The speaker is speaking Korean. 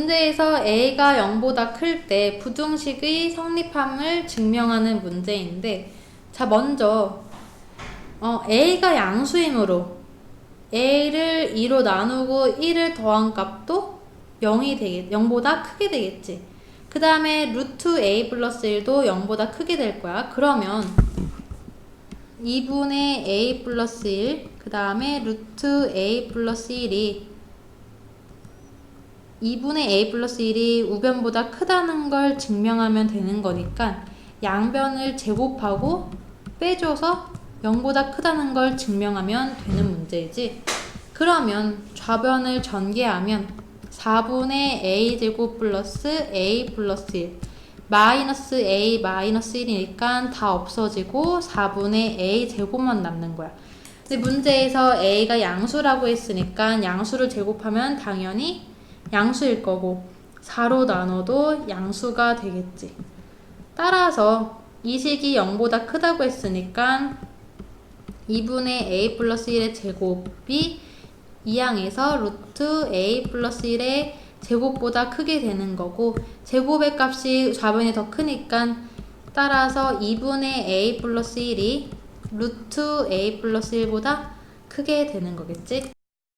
문제에서 a가 0보다 클 때 부등식의 성립함을 증명하는 문제인데 자 먼저 어, a가 양수이므로 a를 2로 나누고 1을 더한 값도 0이 되겠, 0보다 크게 되겠지. 그 다음에 루트 a 플러스 1도 0보다 크게 될 거야. 그러면 2분의 a 플러스 1, 그 다음에 루트 a 플러스 1이 2분의 a 플러스 1이 우변보다 크다는 걸 증명하면 되는 거니까 양변을 제곱하고 빼줘서 0보다 크다는 걸 증명하면 되는 문제이지. 그러면 좌변을 전개하면 4분의 a 제곱 플러스 a 플러스 1 마이너스 a 마이너스 1이니까 다 없어지고 4분의 a 제곱만 남는 거야. 근데 문제에서 a가 양수라고 했으니까 양수를 제곱하면 당연히 양수일 거고 4로 나눠도 양수가 되겠지. 따라서 이 식이 0보다 크다고 했으니까 2분의 a 플러스 1의 제곱이 이항에서 루트 a 플러스 1의 제곱보다 크게 되는 거고 제곱의 값이 좌변이 더 크니까 따라서 2분의 a 플러스 1이 루트 a 플러스 1보다 크게 되는 거겠지?